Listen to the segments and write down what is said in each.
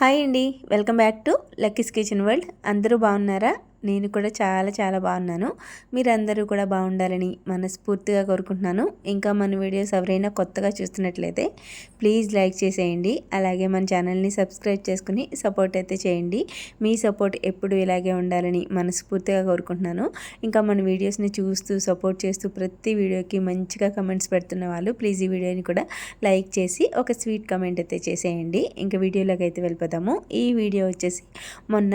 Hi అండి welcome back to Lucky's kitchen world. అందరూ బాగున్నారా? నేను కూడా చాలా చాలా బాగున్నాను. మీరందరూ కూడా బాగుండాలని మనస్ఫూర్తిగా కోరుకుంటున్నాను. ఇంకా మన వీడియోస్ ఎవరైనా కొత్తగా చూస్తున్నట్లయితే ప్లీజ్ లైక్ చేసేయండి. అలాగే మన ఛానల్ని సబ్స్క్రైబ్ చేసుకుని సపోర్ట్ అయితే చేయండి. మీ సపోర్ట్ ఎప్పుడు ఇలాగే ఉండాలని మనస్ఫూర్తిగా కోరుకుంటున్నాను. ఇంకా మన వీడియోస్ని చూస్తూ సపోర్ట్ చేస్తూ ప్రతి వీడియోకి మంచిగా కమెంట్స్ పెడుతున్న వాళ్ళు ప్లీజ్ ఈ వీడియోని కూడా లైక్ చేసి ఒక స్వీట్ కమెంట్ అయితే చేసేయండి. ఇంకా వీడియోలోకి అయితే వెళ్ళిపోతాము ఈ వీడియో వచ్చేసి మొన్న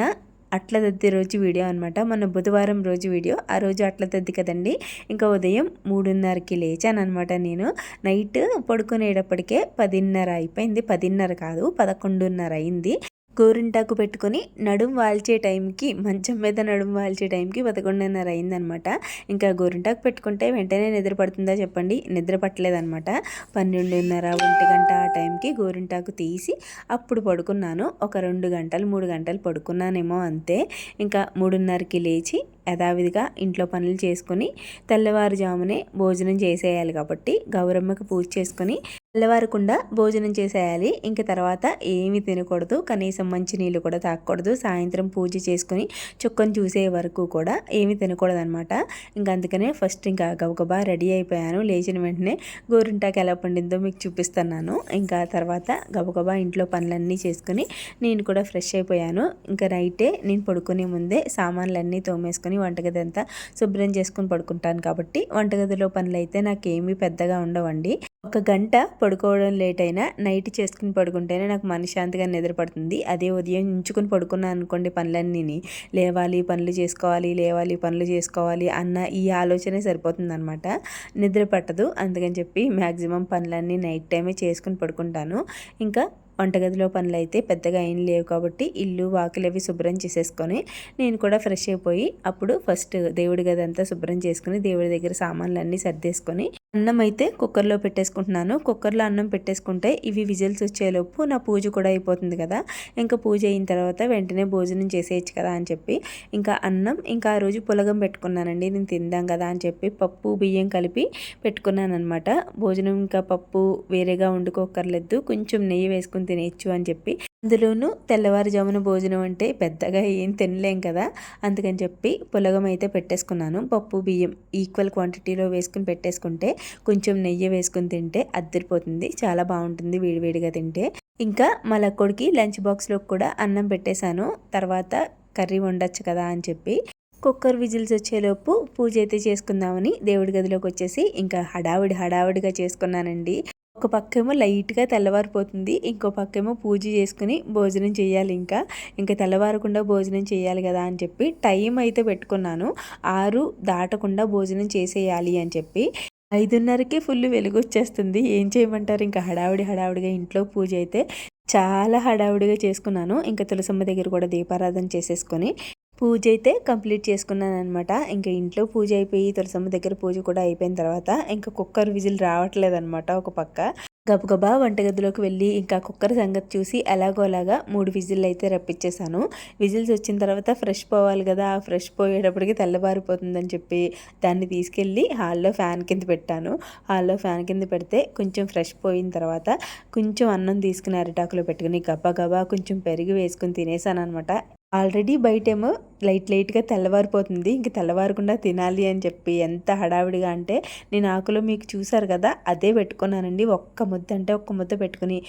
అట్ల దద్ది రోజు వీడియో అనమాట మన బుధవారం రోజు వీడియో ఆ రోజు అట్ల దద్ది కదండి. ఇంకా ఉదయం మూడున్నరకి లేచాను అనమాట నేను. నైట్ పడుకునేటప్పటికే పదిన్నర అయిపోయింది. పదిన్నర కాదు పదకొండున్నర అయింది. గోరింటాకు పెట్టుకొని నడుం వాల్చే టైంకి మంచం మీద నడుం వాల్చే టైంకి పదకొండున్నర అయిందనమాట ఇంకా గోరింటాకు పెట్టుకుంటే వెంటనే నిద్ర పడుతుందా చెప్పండి. నిద్ర పట్టలేదనమాట పన్నెండున్నర ఒంటి గంట ఆ టైంకి గోరింటాకు తీసి అప్పుడు పడుకున్నాను. ఒక రెండు గంటలు మూడు గంటలు పడుకున్నానేమో అంతే. ఇంకా మూడున్నరకి లేచి యథావిధిగా ఇంట్లో పనులు చేసుకొని తెల్లవారుజామునే భోజనం చేసేయాలి కాబట్టి గౌరమ్మకి పూజ చేసుకొని తెల్లవారకుండా భోజనం చేసేయాలి. ఇంక తర్వాత ఏమి తినకూడదు. కనీసం మంచి నీళ్ళు కూడా తాగకూడదు. సాయంత్రం పూజ చేసుకొని చుక్కను చూసే వరకు కూడా ఏమి తినకూడదు అనమాట ఇంక అందుకనే ఫస్ట్ ఇంకా గబగబా రెడీ అయిపోయాను. లేచిన వెంటనే గోరింటాకు ఎలా పండిందో మీకు చూపిస్తున్నాను. ఇంకా తర్వాత గబగబా ఇంట్లో పనులన్నీ చేసుకుని నేను కూడా ఫ్రెష్ అయిపోయాను. ఇంకా నైటే నేను పడుకునే ముందే సామాన్లన్నీ తోమేసుకొని వంటగది అంతా శుభ్రం చేసుకుని పడుకుంటాను కాబట్టి వంటగదిలో పనులు అయితే నాకేమీ పెద్దగా ఉండవండి. ఒక గంట పడుకోవడం లేట్ అయినా నైట్ చేసుకుని పడుకుంటేనే నాకు మనశ్శాంతిగా నిద్రపడుతుంది అదే ఉదయం ఉంచుకుని పడుకున్నాను అనుకోండి పనులన్నీ లేవాలి పనులు చేసుకోవాలి లేవాలి పనులు చేసుకోవాలి అన్న ఈ ఆలోచనే సరిపోతుందనమాట నిద్ర పట్టదు. అందుకని చెప్పి మ్యాక్సిమం పనులన్నీ నైట్ టైమే చేసుకుని పడుకుంటాను. ఇంకా వంటగదిలో పనులు అయితే పెద్దగా ఏం లేవు కాబట్టి ఇల్లు వాకిలు అవి శుభ్రం చేసేసుకొని నేను కూడా ఫ్రెష్ అయిపోయి అప్పుడు ఫస్ట్ దేవుడి గది అంతా శుభ్రం చేసుకుని దేవుడి దగ్గర సామాన్లు అన్నీ సర్దేసుకొని అన్నం అయితే కుక్కర్లో పెట్టేసుకుంటున్నాను. కుక్కర్లో అన్నం పెట్టేసుకుంటే ఇవి విజిల్స్ వచ్చేలోపు నా పూజ కూడా అయిపోతుంది కదా. ఇంకా పూజ అయిన తర్వాత వెంటనే భోజనం చేసేయచ్చు కదా అని చెప్పి ఇంకా అన్నం ఇంకా ఆ రోజు పులగం పెట్టుకున్నానండి. నేను తిందాం కదా అని చెప్పి పప్పు బియ్యం కలిపి పెట్టుకున్నాను అనమాట భోజనం ఇంకా పప్పు వేరేగా వండుకోకర్లేదు కొంచెం నెయ్యి వేసుకుని తినేయచ్చు అని చెప్పి అందులోనూ తెల్లవారుజామున భోజనం అంటే పెద్దగా ఏం తినలేం కదా అందుకని చెప్పి పులగం అయితే పెట్టేసుకున్నాను. పప్పు బియ్యం ఈక్వల్ క్వాంటిటీలో వేసుకుని పెట్టేసుకుంటే కొంచెం నెయ్యి వేసుకుని తింటే అద్దరిపోతుంది. చాలా బాగుంటుంది వేడివేడిగా తింటే. ఇంకా మా లక్కోడికి లంచ్ బాక్స్లో కూడా అన్నం పెట్టేశాను. తర్వాత కర్రీ వండొచ్చు కదా అని చెప్పి కుక్కర్ విజిల్స్ వచ్చేలోపు పూజ అయితే చేసుకుందామని దేవుడి గదిలోకి వచ్చేసి ఇంకా హడావిడి హడావిడిగా చేసుకున్నానండి. ఒక పక్కేమో లైట్గా తెల్లవారిపోతుంది. ఇంకో పక్కేమో పూజ చేసుకుని భోజనం చేయాలి ఇంకా. ఇంకా తెల్లవారకుండా భోజనం చేయాలి కదా అని చెప్పి టైం అయితే పెట్టుకున్నాను. ఆరు దాటకుండా భోజనం చేసేయాలి అని చెప్పి. ఐదున్నరకే ఫుల్ వెలుగు వచ్చేస్తుంది ఏం చేయమంటారు? ఇంకా హడావిడి హడావిడిగా ఇంట్లో పూజ అయితే చాలా హడావిడిగా చేసుకున్నాను. ఇంకా తులసమ్మ దగ్గర కూడా దీపారాధన చేసేసుకొని పూజ అయితే కంప్లీట్ చేసుకున్నాను అనమాట ఇంకా ఇంట్లో పూజ అయిపోయి తులసమ్మ దగ్గర పూజ కూడా అయిపోయిన తర్వాత ఇంకా కుక్కర్ విజిల్ రావట్లేదు అనమాట ఒక పక్క. గబగబా వంటగదిలోకి వెళ్ళి ఇంకా కుక్కర్ సంగతి చూసి ఎలాగోలాగా మూడు విజిల్ అయితే రప్పించేశాను. విజిల్స్ వచ్చిన తర్వాత ఫ్రెష్ పోవాలి కదా ఆ ఫ్రెష్ పోయేటప్పటికి తెల్లబారిపోతుందని చెప్పి దాన్ని తీసుకెళ్ళి హాల్లో ఫ్యాన్ కింద పెట్టాను. హాల్లో ఫ్యాన్ కింద పెడితే కొంచెం ఫ్రెష్ పోయిన తర్వాత కొంచెం అన్నం తీసుకుని అరిటాకులో పెట్టుకుని గబా గబా కొంచెం పెరిగి వేసుకుని తినేసాను అనమాట ఆల్రెడీ బయటేమో లైట్ లైట్గా తెల్లవారిపోతుంది. ఇంక తెల్లవారకుండా తినాలి అని చెప్పి ఎంత హడావిడిగా అంటే నేను ఆకులో మీకు చూసారు కదా అదే పెట్టుకున్నానండి. ఒక్క ముద్ద అంటే ఒక్క ముద్ద పెట్టుకుని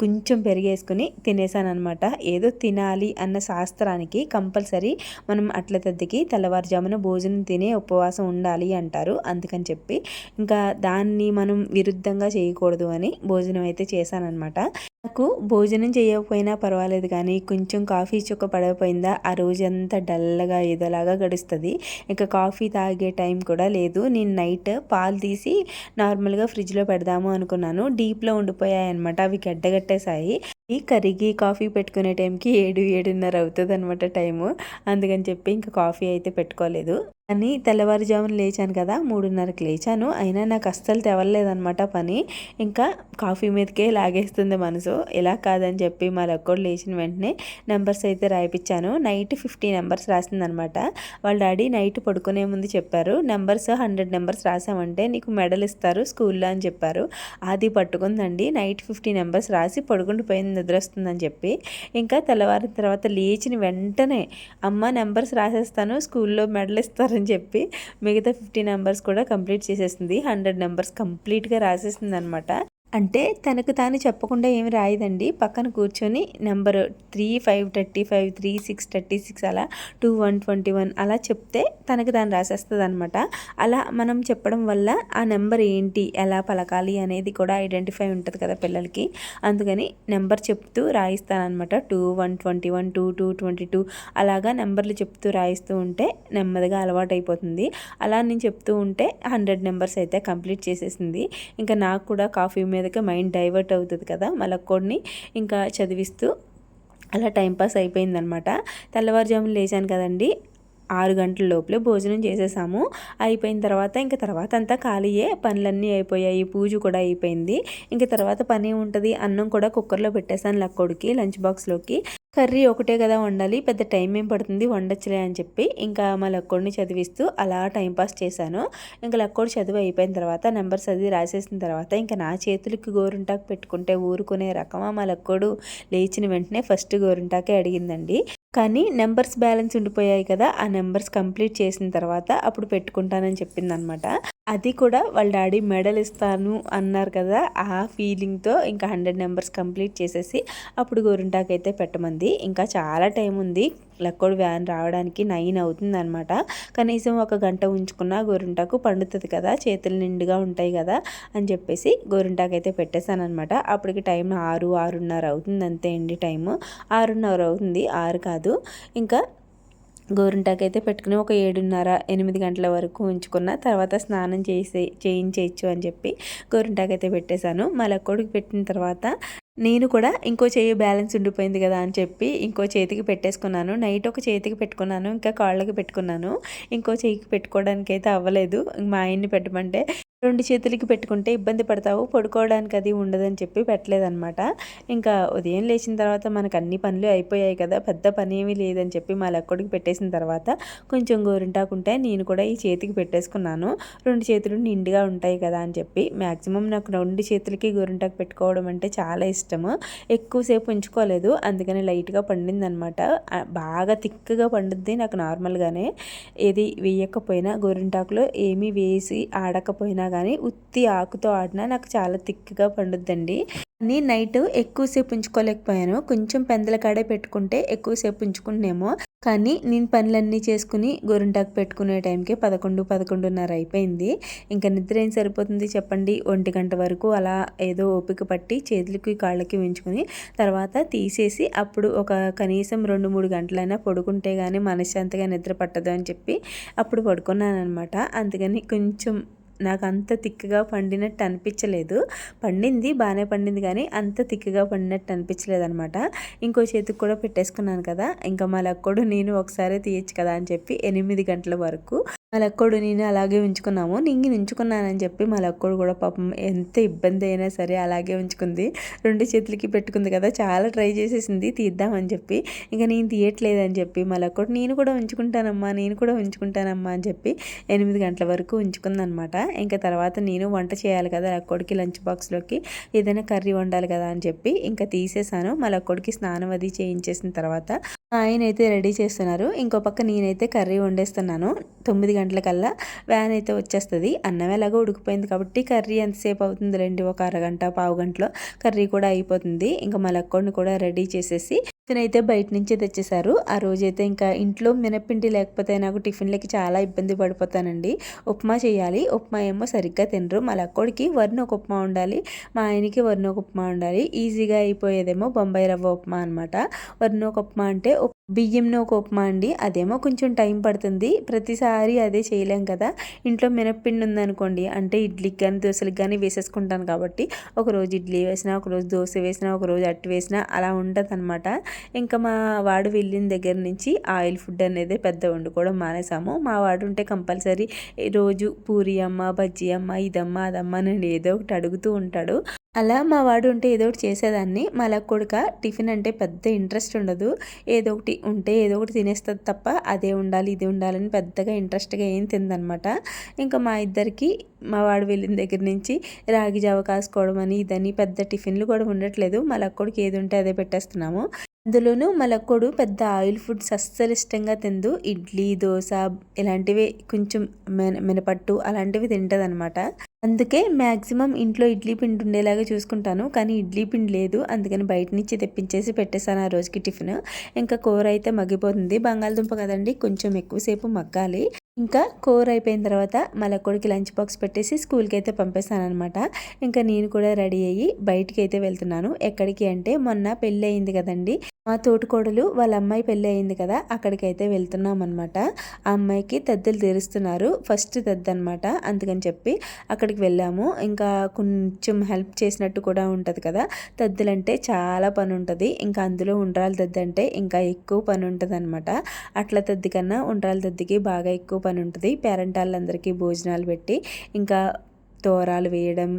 కొంచెం పెరిగేసుకుని తినేసాను అనమాట ఏదో తినాలి అన్న శాస్త్రానికి కంపల్సరీ మనం అట్ల తద్దికి తెల్లవారుజామున భోజనం తినే ఉపవాసం ఉండాలి అంటారు. అందుకని చెప్పి ఇంకా దాన్ని మనం విరుద్ధంగా చేయకూడదు అని భోజనం అయితే చేశానమాట నాకు భోజనం చేయకపోయినా పర్వాలేదు కానీ కొంచెం కాఫీ చుక్క పడకపోయిందా ఆ రోజంతా డల్గా ఏదోలాగా గడుస్తుంది. ఇంకా కాఫీ తాగే టైం కూడా లేదు. నేను నైట్ పాలు తీసి నార్మల్గా ఫ్రిడ్జ్లో పెడదాము అనుకున్నాను. డీప్లో ఉండిపోయాయి అనమాట అవి గడ్డగట్టేశాయి. ఈ కరిగి కాఫీ పెట్టుకునే టైంకి ఏడు ఏడున్నర అవుతుంది అనమాట టైము. అందుకని చెప్పి ఇంకా కాఫీ అయితే పెట్టుకోలేదు. కానీ తెల్లవారుజామున లేచాను కదా మూడున్నరకి లేచాను. అయినా నాకు అస్సలు తెవలేదనమాట పని. ఇంకా కాఫీ మీదకే లాగేస్తుంది మనసు. ఇలా కాదని చెప్పి మా లెక్కోడు లేచిన వెంటనే నెంబర్స్ అయితే రాయిపించాను నైట్ ఫిఫ్టీ నెంబర్స్ రాసిందనమాట వాళ్ళ డాడీ నైట్ పడుకునే ముందు చెప్పారు నెంబర్స్ హండ్రెడ్ నెంబర్స్ రాసామంటే నీకు మెడల్ ఇస్తారు స్కూల్లో అని చెప్పారు. అది పట్టుకుందండి. నైట్ ఫిఫ్టీ నెంబర్స్ రాసి పడుకుండిపోయింది నిద్రొస్తుందని నిద్ర వస్తుందని చెప్పి ఇంకా తెల్లవారిన తర్వాత లేచిన వెంటనే అమ్మ నెంబర్స్ రాసేస్తాను స్కూల్లో మెడల్ ఇస్తారని చెప్పి మిగతా ఫిఫ్టీ నెంబర్స్ కూడా కంప్లీట్ చేసేసింది. హండ్రెడ్ నెంబర్స్ కంప్లీట్గా రాసేసింది అనమాట అంటే తనకు తాను చెప్పకుండా ఏమి రాయదండి. పక్కన కూర్చొని number three five thirty five three six thirty six అలా టూ వన్ ట్వంటీ వన్ అలా చెప్తే తనకు తాను రాసేస్తుంది అనమాట అలా మనం చెప్పడం వల్ల ఆ నెంబర్ ఏంటి ఎలా పలకాలి అనేది కూడా ఐడెంటిఫై ఉంటుంది కదా పిల్లలకి. అందుకని నెంబర్ చెప్తూ రాయిస్తానమాట two one twenty one two two twenty two అలాగా నెంబర్లు చెప్తూ రాయిస్తూ ఉంటే నెమ్మదిగా అలవాటు అయిపోతుంది అలా నేను చెప్తూ ఉంటే హండ్రెడ్ నెంబర్స్ అయితే కంప్లీట్ చేసేసింది. ఇంకా నాకు కూడా కాఫీ మీద మీదకి మైండ్ డైవర్ట్ అవుతుంది కదా మలక్కోడిని ఇంకా చదివిస్తూ అలా టైంపాస్ అయిపోయిందనమాట. తెల్లవారుజామున లేచాను కదండి. ఆరు గంటల లోపలే భోజనం చేసేసాము. అయిపోయిన తర్వాత ఇంకా తర్వాత అంతా ఖాళీయే. పనులన్నీ అయిపోయాయి. పూజ కూడా అయిపోయింది. ఇంకా తర్వాత పని ఉంటుంది. అన్నం కూడా కుక్కర్లో పెట్టేశాను లక్కోడికి లంచ్ బాక్స్లోకి. కర్రీ ఒకటే కదా వండాలి పెద్ద టైం ఏం పడుతుంది వండొచ్చులే అని చెప్పి ఇంకా మా లక్కోడిని చదివిస్తూ అలా టైంపాస్ చేశాను. ఇంకా లక్కోడి చదువు అయిపోయిన తర్వాత నెంబర్స్ అది రాసేసిన తర్వాత ఇంకా నా చేతులకి గోరుంటాకు పెట్టుకుంటే ఊరుకునే రకమా మా లక్కోడు? లేచిన వెంటనే ఫస్ట్ గోరుంటాకే అడిగిందండి. కానీ నెంబర్స్ బ్యాలెన్స్ ఉండిపోయాయి కదా ఆ నెంబర్స్ కంప్లీట్ చేసిన తర్వాత అప్పుడు పెట్టుకుంటానని చెప్పిందనమాట. అది కూడా వాళ్ళ డాడీ మెడల్ ఇస్తాను అన్నారు కదా ఆ ఫీలింగ్తో ఇంకా హండ్రెడ్ నెంబర్స్ కంప్లీట్ చేసేసి అప్పుడు గోరింటాకు అయితే పెట్టమంది. ఇంకా చాలా టైం ఉంది. లక్కోడు వ్యాన్ రావడానికి నైన్ అవుతుంది అనమాట కనీసం ఒక గంట ఉంచుకున్న గోరింటాకు పండుతుంది కదా చేతులు నిండుగా ఉంటాయి కదా అని చెప్పేసి గోరింటాకు అయితే పెట్టేశాను అనమాట అప్పటికి టైం ఆరు ఆరున్నర అవుతుంది అంతే అండి టైము. ఆరున్నర అవుతుంది ఆరు కాదు. ఇంకా గోరింటాకు అయితే పెట్టుకుని ఒక ఏడున్నర ఎనిమిది గంటల వరకు ఉంచుకున్న తర్వాత స్నానం చేసే చేయించేయచ్చు అని చెప్పి గోరింటాకు అయితే పెట్టేశాను. మళ్ళీ కొడుకు పెట్టిన తర్వాత నేను కూడా ఇంకో చేయి బ్యాలెన్స్ ఉండిపోయింది కదా అని చెప్పి ఇంకో చేతికి పెట్టేసుకున్నాను. నైట్ ఒక చేతికి పెట్టుకున్నాను ఇంకా కాళ్ళకి పెట్టుకున్నాను. ఇంకో చేయికి పెట్టుకోవడానికి అయితే అవ్వలేదు. మా ఆయన్ని పెట్టమంటే రెండు చేతులకి పెట్టుకుంటే ఇబ్బంది పడతావు పడుకోవడానికి అది ఉండదని చెప్పి పెట్టలేదనమాట ఇంకా ఉదయం లేచిన తర్వాత మనకు అన్ని పనులు అయిపోయాయి కదా పెద్ద పని ఏమీ లేదని చెప్పి మా లెక్కడికి పెట్టేసిన తర్వాత కొంచెం గోరింటాకుంటే నేను కూడా ఈ చేతికి పెట్టేసుకున్నాను. రెండు చేతులు నిండుగా ఉంటాయి కదా అని చెప్పి మ్యాక్సిమం నాకు రెండు చేతులకి గోరింటాకు పెట్టుకోవడం అంటే చాలా ఇష్టము. ఎక్కువసేపు ఉంచుకోలేదు అందుకని లైట్గా పండిందనమాట బాగా తిక్కగా పండుద్ది నాకు నార్మల్గానే. ఏది వేయకపోయినా గోరింటాకులో ఏమీ వేసి ఆడకపోయినా కానీ ఉత్తి ఆకుతో ఆడినా నాకు చాలా థిక్గా పండుద్దండి. కానీ నైట్ ఎక్కువసేపు ఉంచుకోలేకపోయాను. కొంచెం పెందల కాడే పెట్టుకుంటే ఎక్కువసేపు ఉంచుకున్నామో కానీ నేను పనులన్నీ చేసుకుని గోరింటాకు పెట్టుకునే టైంకి పదకొండు పదకొండున్నర అయిపోయింది. ఇంకా నిద్ర ఏం సరిపోతుంది చెప్పండి? ఒంటి గంట వరకు అలా ఏదో ఓపిక పట్టి చేతులకి కాళ్ళకి ఉంచుకుని తర్వాత తీసేసి అప్పుడు ఒక కనీసం రెండు మూడు గంటలైనా పడుకుంటే కానీ మనశ్శాంతిగా నిద్ర పట్టదు అని చెప్పి అప్పుడు పడుకున్నాను అనమాట అందుకని కొంచెం నాకు అంత తిక్కగా పండినట్టు అనిపించలేదు. పండింది బాగానే పండింది కానీ అంత తిక్కగా పండినట్టు అనిపించలేదు అనమాట ఇంకో చేతికి కూడా పెట్టేసుకున్నాను కదా ఇంకా మళ్ళీ అక్కడ నేను ఒకసారి తీయచ్చు కదా అని చెప్పి ఎనిమిది గంటల వరకు మా నేను అలాగే ఉంచుకున్నాము. నింగి ఉంచుకున్నానని చెప్పి మా కూడా పాపం ఎంత ఇబ్బంది అయినా సరే అలాగే ఉంచుకుంది. రెండు చేతులకి పెట్టుకుంది కదా చాలా ట్రై చేసేసింది. తీద్దామని చెప్పి ఇంకా నేను తీయట్లేదని చెప్పి మా నేను కూడా ఉంచుకుంటానమ్మా నేను కూడా ఉంచుకుంటానమ్మా అని చెప్పి ఎనిమిది గంటల వరకు ఉంచుకుందనమాట. ఇంకా తర్వాత నేను వంట చేయాలి కదా లక్కోడికి లంచ్ బాక్స్లోకి ఏదైనా కర్రీ వండాలి కదా అని చెప్పి ఇంకా తీసేసాను. మా స్నానం అది చేయించేసిన తర్వాత ఆయన అయితే రెడీ చేస్తున్నారు. ఇంకో పక్క నేనైతే కర్రీ వండేస్తున్నాను. తొమ్మిది గంటలకల్లా వ్యాన్ అయితే వచ్చేస్తుంది. అన్నం ఎలాగో ఉడికిపోయింది కాబట్టి కర్రీ ఎంతసేపు అవుతుంది? రండి ఒక అరగంట పావు గంటలో కర్రీ కూడా అయిపోతుంది. ఇంకా మలక్కోడిని కూడా రెడీ చేసేసి అయితే బయట నుంచే తెచ్చేసారు ఆ రోజైతే ఇంకా ఇంట్లో మినప్పిండి లేకపోతే నాకు టిఫిన్లకి చాలా ఇబ్బంది పడిపోతానండి. ఉప్మా చేయాలి. ఉప్మా ఏమో సరిగ్గా తినరు. మా లక్కోడికి వర్ణ ఒక ఉప్మా ఉండాలి మా ఆయనకి వర్ణ ఒక ఉప్మా ఉండాలి ఈజీగా అయిపోయేదేమో బొంబాయి రవ్వ ఉప్మా అనమాట వర్ణ ఒక ఉప్మా అంటే బియ్యంను ఒక ఉప్మా అండి? అదేమో కొంచెం టైం పడుతుంది. ప్రతిసారి అదే చేయలేం కదా. ఇంట్లో మినప్పిండి ఉందనుకోండి అంటే ఇడ్లీకి కానీ దోశలకు కానీ వేసేసుకుంటాను కాబట్టి ఒకరోజు ఇడ్లీ వేసినా ఒకరోజు దోశ వేసినా ఒకరోజు అట్టు వేసినా అలా ఉంటుంది అనమాట ఇంకా మా వాడు వెళ్ళిన దగ్గర నుంచి ఆయిల్ ఫుడ్ అనేది పెద్ద వండుకోవడం మానేసాము. మా వాడు ఉంటే కంపల్సరీ రోజు పూరి అమ్మ బజ్జీ అమ్మ ఇదమ్మ అదమ్మ నేను ఏదో ఒకటి అడుగుతూ ఉంటాడు. అలా మా వాడు ఉంటే ఏదో ఒకటి చేసేదాన్ని. మా కొడుక టిఫిన్ అంటే పెద్ద ఇంట్రెస్ట్ ఉండదు. ఏదో ఒకటి ఉంటే ఏదో ఒకటి తినేస్తుంది తప్ప అదే ఉండాలి ఇది ఉండాలని పెద్దగా ఇంట్రెస్ట్గా ఏం తిందనమాట. ఇంకా మా ఇద్దరికి మా వాడు వెళ్ళిన దగ్గర నుంచి రాగి జావ కాసుకోవడం అని ఇదని పెద్ద టిఫిన్లు కూడా ఉండట్లేదు. మా కొడుకు ఏది ఉంటే అదే పెట్టేస్తున్నాము. అందులోనూ మలక్కోడు పెద్ద ఆయిల్ ఫుడ్స్ అస్సలు ఇష్టంగా తిందు. ఇడ్లీ దోశ ఇలాంటివి కొంచెం మిన మినపట్టు అలాంటివి తింటుంది అనమాట అందుకే మ్యాక్సిమం ఇంట్లో ఇడ్లీ పిండి ఉండేలాగా చూసుకుంటాను. కానీ ఇడ్లీ పిండి లేదు. అందుకని బయట నుంచి తెప్పించేసి పెట్టేశాను ఆ రోజుకి టిఫిన్. ఇంకా కూర అయితే మగ్గిపోతుంది. బంగాళదుంప కదండి కొంచెం ఎక్కువసేపు మగ్గాలి. ఇంకా కూర అయిపోయిన తర్వాత మళ్ళీ కొడుకు లంచ్ బాక్స్ పెట్టేసి స్కూల్కి అయితే పంపేస్తానమాట అనమాట ఇంకా నేను కూడా రెడీ అయ్యి బయటికి అయితే వెళ్తున్నాను. ఎక్కడికి అంటే మొన్న పెళ్ళి అయింది కదండి. మా తోటికోడలు వాళ్ళ అమ్మాయి పెళ్ళి అయింది కదా అక్కడికైతే వెళ్తున్నాం అనమాట ఆ అమ్మాయికి తద్దలు తీరుస్తున్నారు. ఫస్ట్ తద్ద అనమాట అందుకని చెప్పి అక్కడికి వెళ్ళాము. ఇంకా కొంచెం హెల్ప్ చేసినట్టు కూడా ఉంటుంది కదా తద్దులంటే చాలా పని ఉంటుంది. ఇంకా అందులో ఉండ్రాల తద్ద అంటే ఇంకా ఎక్కువ పని ఉంటుంది అనమాట అట్ల తద్ది కన్నా ఉండ్రాల తద్దికి బాగా ఎక్కువ పని ఉంటుంది. పేరెంటాళ్ళందరికీ భోజనాలు పెట్టి ఇంకా తోరాలు వేయడం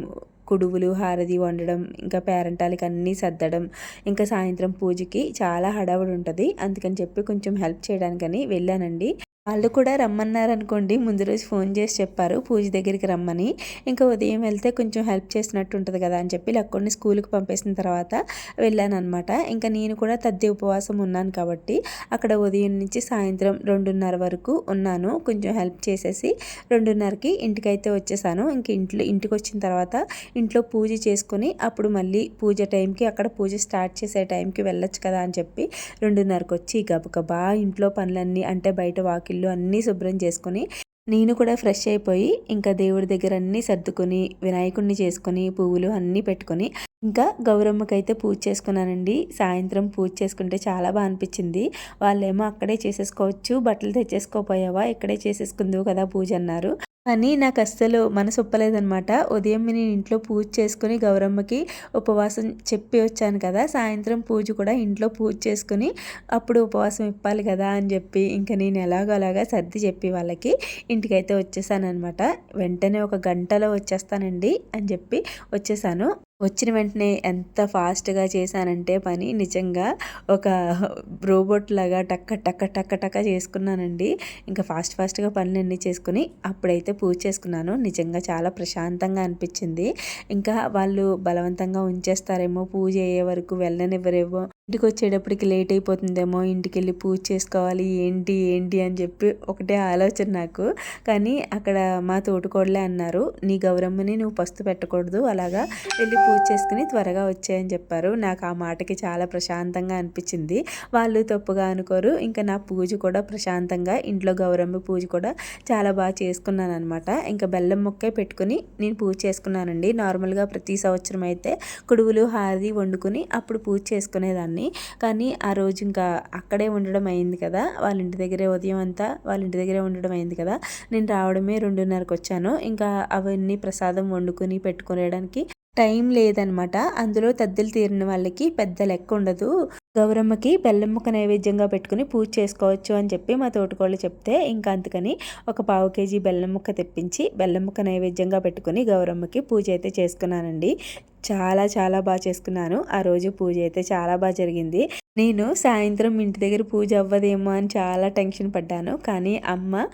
కుడువులు హారది వండడం ఇంకా పేరెంటాలకి అన్నీ సర్దడం ఇంకా సాయంత్రం పూజకి చాలా హడావుడి ఉంటుంది అందుకని చెప్పి కొంచెం హెల్ప్ చేయడానికని వెళ్ళానండి. వాళ్ళు కూడా రమ్మన్నారు అనుకోండి ముందు రోజు ఫోన్ చేసి చెప్పారు పూజ దగ్గరికి రమ్మని. ఇంకా ఉదయం వెళ్తే కొంచెం హెల్ప్ చేసినట్టు ఉంటుంది కదా అని చెప్పి లక్కొని స్కూల్కి పంపేసిన తర్వాత వెళ్ళాను అనమాట ఇంకా నేను కూడా తద్ది ఉపవాసం ఉన్నాను కాబట్టి అక్కడ ఉదయం నుంచి సాయంత్రం రెండున్నర వరకు ఉన్నాను. కొంచెం హెల్ప్ చేసేసి రెండున్నరకి ఇంటికైతే వచ్చేసాను. ఇంక ఇంట్లో ఇంటికి వచ్చిన తర్వాత ఇంట్లో పూజ చేసుకొని అప్పుడు మళ్ళీ పూజ టైంకి అక్కడ పూజ స్టార్ట్ చేసే టైంకి వెళ్ళొచ్చు కదా అని చెప్పి రెండున్నరకు వచ్చి గబగబా ఇంట్లో పనులన్నీ అంటే బయట వాకిల్ ఇల్లు అన్నీ శుభ్రం చేసుకొని నేను కూడా ఫ్రెష్ అయిపోయి ఇంకా దేవుడి దగ్గర అన్నీ సర్దుకొని వినాయకుడిని చేసుకొని పువ్వులు అన్నీ పెట్టుకొని ఇంకా గౌరమ్మకైతే పూజ చేసుకున్నానండి. సాయంత్రం పూజ చేసుకుంటే చాలా బాగా అనిపించింది. వాళ్ళేమో అక్కడే చేసేసుకోవచ్చు బట్టలు తెచ్చేసుకోపోయావా ఇక్కడే చేసేసుకుందువు కదా పూజ అన్నారు. కానీ నాకు అస్సలు మనసు ఒప్పలేదనమాట ఉదయం నేను ఇంట్లో పూజ చేసుకుని గౌరమ్మకి ఉపవాసం చెప్పి వచ్చాను కదా సాయంత్రం పూజ కూడా ఇంట్లో పూజ చేసుకుని అప్పుడు ఉపవాసం ఇప్పాలి కదా అని చెప్పి ఇంకా నేను ఎలాగో అలాగా సర్ది చెప్పి వాళ్ళకి ఇంటికైతే వచ్చేసాను అనమాట వెంటనే ఒక గంటలో వచ్చేస్తానండి అని చెప్పి వచ్చేసాను. వచ్చిన వెంటనే ఎంత ఫాస్ట్గా చేశానంటే పని నిజంగా ఒక రోబోట్ లాగా టక్క టక్క టక్క టక్క చేసుకున్నానండి. ఇంకా ఫాస్ట్ ఫాస్ట్గా పనులన్నీ చేసుకుని అప్పుడైతే పూజ చేసుకున్నాను. నిజంగా చాలా ప్రశాంతంగా అనిపించింది. ఇంకా వాళ్ళు బలవంతంగా ఉంచేస్తారేమో పూజ అయ్యే వరకు వెళ్ళనివ్వరేమో ఇంటికి వచ్చేటప్పటికి లేట్ అయిపోతుందేమో ఇంటికి వెళ్ళి పూజ చేసుకోవాలి ఏంటి ఏంటి అని చెప్పి ఒకటే ఆలోచన నాకు. కానీ అక్కడ మా తోటికోడలే అన్నారు నీ గౌరమ్మని నువ్వు పస్తు పెట్టకూడదు అలాగా వెళ్ళి పూజ చేసుకుని త్వరగా వచ్చాయని చెప్పారు. నాకు ఆ మాటకి చాలా ప్రశాంతంగా అనిపించింది. వాళ్ళు తప్పుగా అనుకోరు. ఇంకా నా పూజ కూడా ప్రశాంతంగా ఇంట్లో గౌరమ్మ పూజ కూడా చాలా బాగా చేసుకున్నాను అనమాట ఇంకా బెల్లం మొక్కే పెట్టుకుని నేను పూజ చేసుకున్నానండి. నార్మల్గా ప్రతి సంవత్సరం అయితే కుడువులు హారది వండుకుని అప్పుడు పూజ చేసుకునేదాన్ని. అనుకుని కానీ ఆ రోజు ఇంకా అక్కడే ఉండడం అయింది కదా. వాళ్ళ ఇంటి దగ్గరే ఉదయం అంతా వాళ్ళ ఇంటి దగ్గరే ఉండడం అయింది కదా. నేను రావడమే రెండున్నరకు వచ్చాను. ఇంకా అవన్నీ ప్రసాదం వండుకొని పెట్టుకునేయడానికి టైం లేదనమాట. అందులో తద్దులు తీరిన వాళ్ళకి పెద్ద లెక్క ఉండదు. గౌరమ్మకి బెల్లం ముక్క నైవేద్యంగా పెట్టుకుని పూజ చేసుకోవచ్చు అని చెప్పి మా తోటకోళ్ళు చెప్తే ఇంకా అందుకని ఒక పావు కేజీ బెల్లం ముక్క తెప్పించి బెల్లం ముక్క నైవేద్యంగా పెట్టుకుని గౌరమ్మకి పూజ అయితే చేసుకున్నానండి. చాలా చాలా బాగా చేసుకున్నాను. ఆ రోజు పూజ అయితే చాలా బాగా జరిగింది. నేను సాయంత్రం ఇంటి దగ్గర పూజ అవ్వదేమో అని చాలా టెన్షన్ పడ్డాను. కానీ అమ్మ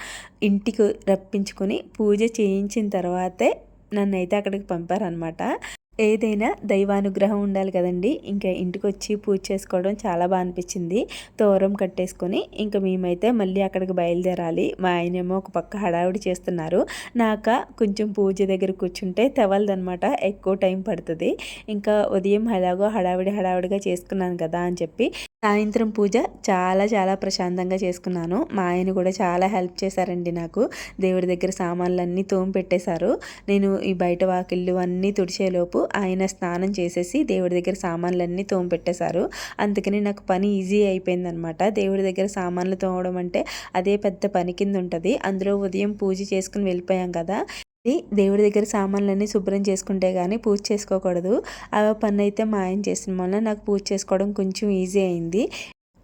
ఇంటికి రప్పించుకొని పూజ చేయించిన తర్వాతే నన్ను అయితే అక్కడికి పంపారనమాట ఏదైనా దైవానుగ్రహం ఉండాలి కదండి. ఇంకా ఇంటికి వచ్చి పూజ చేసుకోవడం చాలా బాగా అనిపించింది. తోరం కట్టేసుకొని ఇంకా మేమైతే మళ్ళీ అక్కడికి బయలుదేరాలి. మా ఆయనేమో ఒక పక్క హడావిడి చేస్తున్నారు. నాక కొంచెం పూజ దగ్గర కూర్చుంటే తెవలదనమాట ఎక్కువ టైం పడుతుంది. ఇంకా ఉదయం ఎలాగో హడావిడి హడావిడిగా చేసుకున్నాను కదా అని చెప్పి సాయంత్రం పూజ చాలా చాలా ప్రశాంతంగా చేసుకున్నాను. మా ఆయన కూడా చాలా హెల్ప్ చేశారండి నాకు. దేవుడి దగ్గర సామాన్లు అన్నీ తోమి పెట్టేశారు. నేను ఈ బయట వాకిళ్ళు అన్నీ తుడిచేలోపు ఆయన స్నానం చేసేసి దేవుడి దగ్గర సామాన్లన్నీ తోమి పెట్టేశారు. అందుకని నాకు పని ఈజీ అయిపోయిందనమాట. దేవుడి దగ్గర సామాన్లు తోమడం అంటే అదే పెద్ద పని కింద ఉంటుంది. అందులో ఉదయం పూజ చేసుకుని వెళ్ళిపోయాం కదా. దేవుడి దగ్గర సామాన్లన్నీ శుభ్రం చేసుకుంటే కానీ పూజ చేసుకోకూడదు. ఆ పని అయితే మా ఆయన చేసిన వల్ల నాకు పూజ చేసుకోవడం కొంచెం ఈజీ అయింది.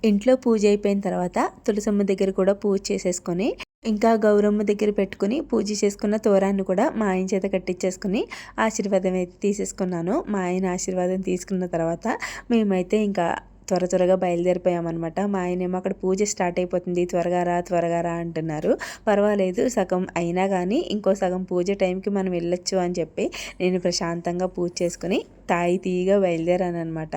ఇంట్లో పూజ అయిపోయిన తర్వాత తులసమ్మ దగ్గర కూడా పూజ చేసేసుకొని ఇంకా గౌరమ్మ దగ్గర పెట్టుకుని పూజ చేసుకున్న తోరాన్ని కూడా మా ఆయన చేత కట్టించేసుకుని ఆశీర్వాదం అయితే తీసేసుకున్నాను. మా ఆయన ఆశీర్వాదం తీసుకున్న తర్వాత మేమైతే ఇంకా త్వర త్వరగా బయలుదేరిపోయామన్నమాట. మా ఆయనేమో అక్కడ పూజ స్టార్ట్ అయిపోతుంది త్వరగా రా త్వరగా రా అంటున్నారు. పర్వాలేదు సగం అయినా కానీ ఇంకో సగం పూజ టైంకి మనం వెళ్ళొచ్చు అని చెప్పి నేను ప్రశాంతంగా పూజ చేసుకుని తాయి తీయగా బయలుదేరాను అనమాట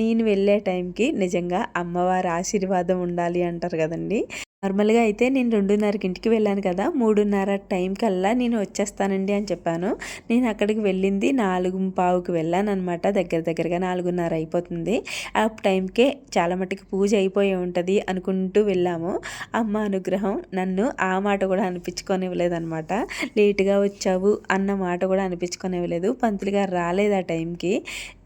నేను వెళ్ళే టైంకి నిజంగా అమ్మవారి ఆశీర్వాదం ఉండాలి అంటారు కదండి. నార్మల్గా అయితే నేను రెండున్నరకి ఇంటికి వెళ్ళాను కదా మూడున్నర టైం కల్లా నేను వచ్చేస్తానండి అని చెప్పాను. నేను అక్కడికి వెళ్ళింది నాలుగు పావుకి వెళ్ళాను అనమాట దగ్గర దగ్గరగా నాలుగున్నర అయిపోతుంది. ఆ టైంకే చాలా మట్టుకు పూజ అయిపోయి ఉంటుంది అనుకుంటూ వెళ్ళాము. అమ్మ అనుగ్రహం నన్ను ఆ మాట కూడా అనిపించుకొని అనిపించుకొనివ్వలేదనమాట లేటుగా వచ్చావు అన్న మాట కూడా అనిపించుకొనివ్వలేదు. పంతులు గారు రాలేదు ఆ టైంకి.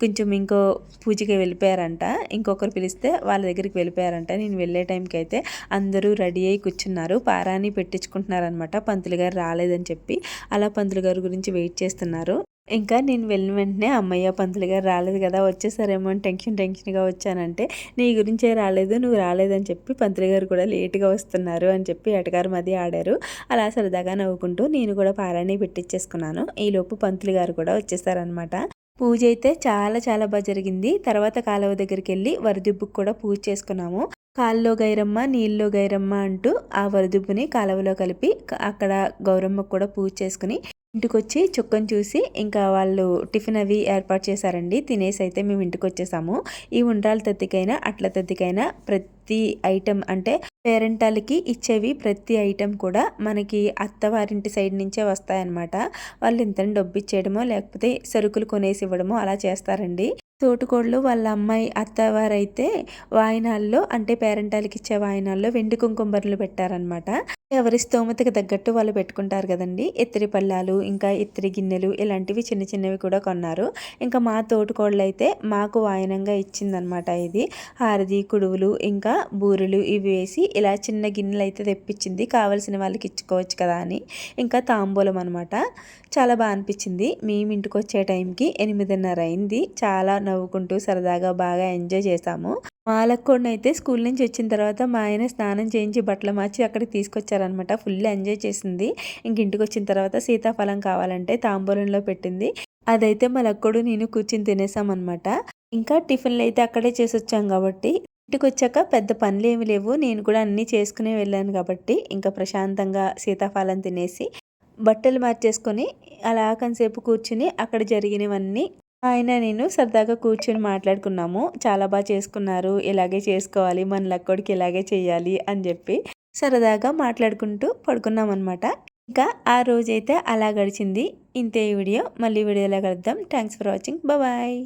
కొంచెం ఇంకో పూజకి వెళ్ళిపోయారంట. ఇంకొకరు పిలిస్తే వాళ్ళ దగ్గరికి వెళ్ళిపోయారంట. నేను వెళ్ళే టైంకి అయితే అందరూ రెడీ అయ్యి కూర్చున్నారు. పారాని పెట్టించుకుంటున్నారనమాట పంతులు గారు రాలేదని చెప్పి అలా పంతులు గారి గురించి వెయిట్ చేస్తున్నారు. ఇంకా నేను వెళ్ళిన వెంటనే అమ్మయ్య పంతులు గారు రాలేదు కదా వచ్చేసారేమో అని టెన్షన్ టెన్షన్గా వచ్చానంటే నీ గురించే రాలేదు నువ్వు రాలేదని చెప్పి పంతులు గారు కూడా లేట్గా వస్తున్నారు అని చెప్పి ఎటగారు మది ఆడారు. అలా సరదాగా నవ్వుకుంటూ నేను కూడా పారాణి పెట్టించేసుకున్నాను. ఈలోపు పంతులు గారు కూడా వచ్చేసారనమాట పూజ అయితే చాలా చాలా బాగా జరిగింది. తర్వాత కాలువ దగ్గరికి వెళ్ళి వరదుబ్బుకు కూడా పూజ చేసుకున్నాము. కాల్లో గైరమ్మ నీళ్ళలో గైరమ్మ అంటూ ఆ వరదుబ్బుని కాలువలో కలిపి అక్కడ గౌరమ్మకు కూడా పూజ చేసుకుని ఇంటికి వచ్చి చుక్కను చూసి ఇంకా వాళ్ళు టిఫిన్ అవి ఏర్పాటు చేశారండి. తినేసి అయితే మేము ఇంటికి వచ్చేసాము ఈ ఉండ్రాల తద్దికైనా అట్ల తద్దికైనా ప్రతి ఐటెం అంటే పేరెంటాలకి ఇచ్చేవి ప్రతి ఐటెం కూడా మనకి అత్తవారింటి సైడ్ నుంచే వస్తాయన్నమాట. వాళ్ళు ఇంతని డబ్బు ఇచ్చేయడమో లేకపోతే సరుకులు కొనేసి ఇవ్వడమో అలా చేస్తారండి. తోటికోడలు వాళ్ళ అమ్మాయి అత్తవారైతే వాయినాల్లో అంటే పేరెంటాలకి ఇచ్చే వాయినాల్లో వెండి కుంకుమబర్లు పెట్టారనమాట ఎవరి స్తోమతకి తగ్గట్టు వాళ్ళు పెట్టుకుంటారు కదండి. ఇత్తిరి పళ్ళాలు ఇంకా ఇత్తిరి గిన్నెలు ఇలాంటివి చిన్న చిన్నవి కూడా కొన్నారు. ఇంకా మా తోటికోడలు అయితే మాకు వాయనంగా ఇచ్చిందనమాట ఇది. హారది కుడువులు ఇంకా బూరెలు ఇవి వేసి ఇలా చిన్న గిన్నెలు అయితే తెప్పించింది. కావలసిన వాళ్ళకి ఇచ్చుకోవచ్చు కదా అని. ఇంకా తాంబూలం అనమాట చాలా బాగా అనిపించింది. మేము ఇంటికి వచ్చే టైంకి ఎనిమిదిన్నర అయింది. చాలా నవ్వుకుంటూ సరదాగా బాగా ఎంజాయ్ చేసాము మా అలక్కోడిని అయితే స్కూల్ నుంచి వచ్చిన తర్వాత మా ఆయన స్నానం చేయించి బట్టలు మార్చి అక్కడికి తీసుకొచ్చారనమాట ఫుల్ ఎంజాయ్ చేసింది. ఇంక ఇంటికి వచ్చిన తర్వాత సీతాఫలం కావాలంటే తాంబూలంలో పెట్టింది. అదైతే మా లక్కోడు నేను కూర్చుని తినేసామన్నమాట. ఇంకా టిఫిన్లు అయితే అక్కడే చేసి వచ్చాం కాబట్టి ఇంటికి వచ్చాక పెద్ద పనులు ఏమి లేవు. నేను కూడా అన్నీ చేసుకునే వెళ్ళాను కాబట్టి ఇంకా ప్రశాంతంగా సీతాఫలం తినేసి బట్టలు మార్చేసుకొని అలా కొంతసేపు కూర్చుని అక్కడ జరిగినవన్నీ ఆయన నేను సరదాగా కూర్చొని మాట్లాడుకున్నాము. చాలా బాగా చేసుకున్నారు. ఇలాగే చేసుకోవాలి. మన లక్కోడికి ఇలాగే చేయాలి అని చెప్పి సరదాగా మాట్లాడుకుంటూ పడుకున్నాం అనమాట ఇంకా ఆ రోజైతే అలా గడిచింది. ఇంతే వీడియో. మళ్ళీ వీడియోలో కలుద్దాం. Thanks for watching bye